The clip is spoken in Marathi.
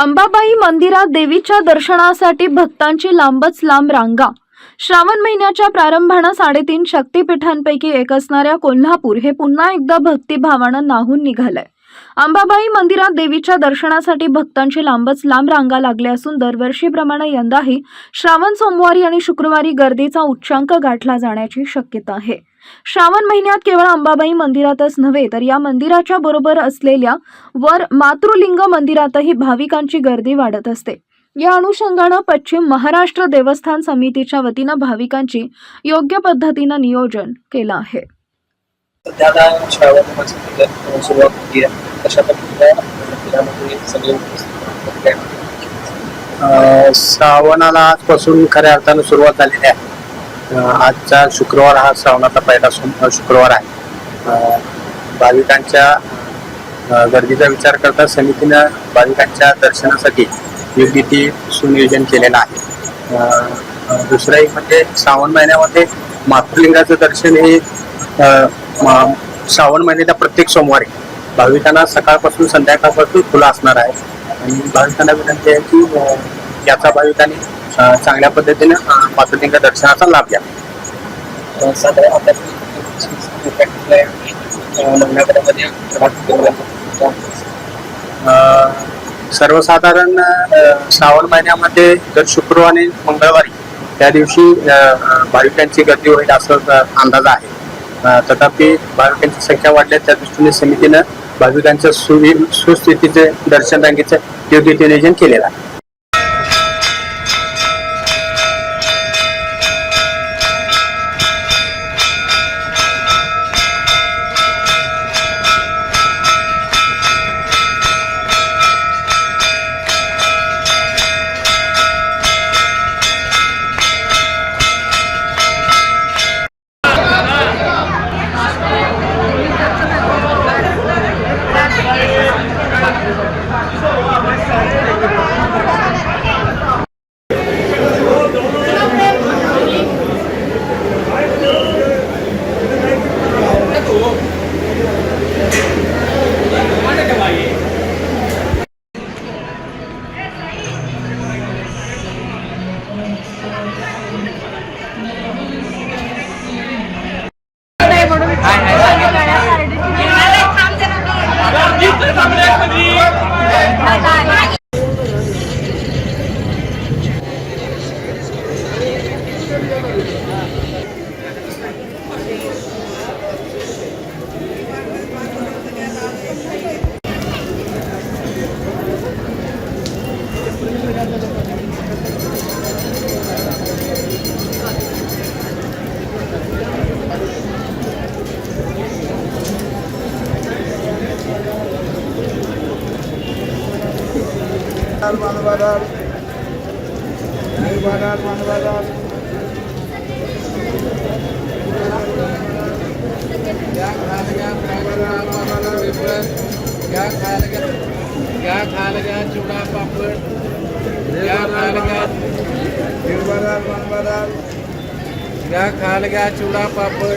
अंबाबाई मंदिरात देवीच्या दर्शनासाठी भक्तांची लांबच लांब रांगा. श्रावण महिन्याच्या प्रारंभानं साडेतीन शक्तिपीठांपैकी एक असणाऱ्या कोल्हापूर हे पुन्हा एकदा भक्तिभावानं नाहून निघालंय. अंबाबाई मंदिरात देवीच्या दर्शनासाठी भक्तांची लांबच लांब रांगा लागल्या असून दरवर्षीप्रमाणे यंदाही श्रावण सोमवारी आणि शुक्रवारी गर्दीचा उच्चांक गाठला जाण्याची शक्यता आहे. श्रावण महिन्यात केवळ अंबाबाई मंदिरातच नव्हे तर या मंदिराच्या बरोबर असलेल्या वर मातृलिंग मंदिरातही भाविकांची गर्दी वाढत असते. या अनुषंगानं पश्चिम महाराष्ट्र देवस्थान समितीच्या वतीनं भाविकांची योग्य पद्धतीनं नियोजन केलं आहे. सध्या आता श्रावण मासाची सुरुवात होती. आहे तशा पद्धतीने सगळे उपस्थित श्रावणाला आजपासून खऱ्या अर्थानं सुरुवात झालेली आहे. आजचा शुक्रवार हा श्रावणाचा पहिला सोम शुक्रवार आहे. भाविकांच्या गर्दीचा विचार करता समितीनं भाविकांच्या दर्शनासाठी योग्य ती सुनियोजन केलेलं आहे. दुसरं एक म्हणजे श्रावण महिन्यामध्ये मातृलिंगाचं दर्शन हे श्रावण महिन्याच्या प्रत्येक सोमवारी भाविकांना सकाळपासून संध्याकाळपासून खुलं असणार आहे. आणि भाविकांना विनंती आहे की याचा भाविकांनी चांगल्या पद्धतीने मातृलिंग दर्शनाचा लाभ घ्या. साधारण सर्वसाधारण श्रावण महिन्यामध्ये दर शुक्रवार आणि मंगळवारी त्या दिवशी भाविकांची गर्दी होईल असं अंदाज आहे. तथापि भाविकांची संख्या वाढल्या त्या दृष्टीने समितीनं भाविकांच्या सुवि सुस्थितीचे दर्शन रांगेचं योग्य ते नियोजन केलेलं आहे. ยึดจะทำอะไรคดี মানবাদার মানবাদার মানবাদার क्या खा लगा? क्या खा लगा? क्या खा लगा? चूड़ा, पापड़। क्या खा लगा? देवबादार मनबादार क्या खा लगा? चूड़ा, पापड़।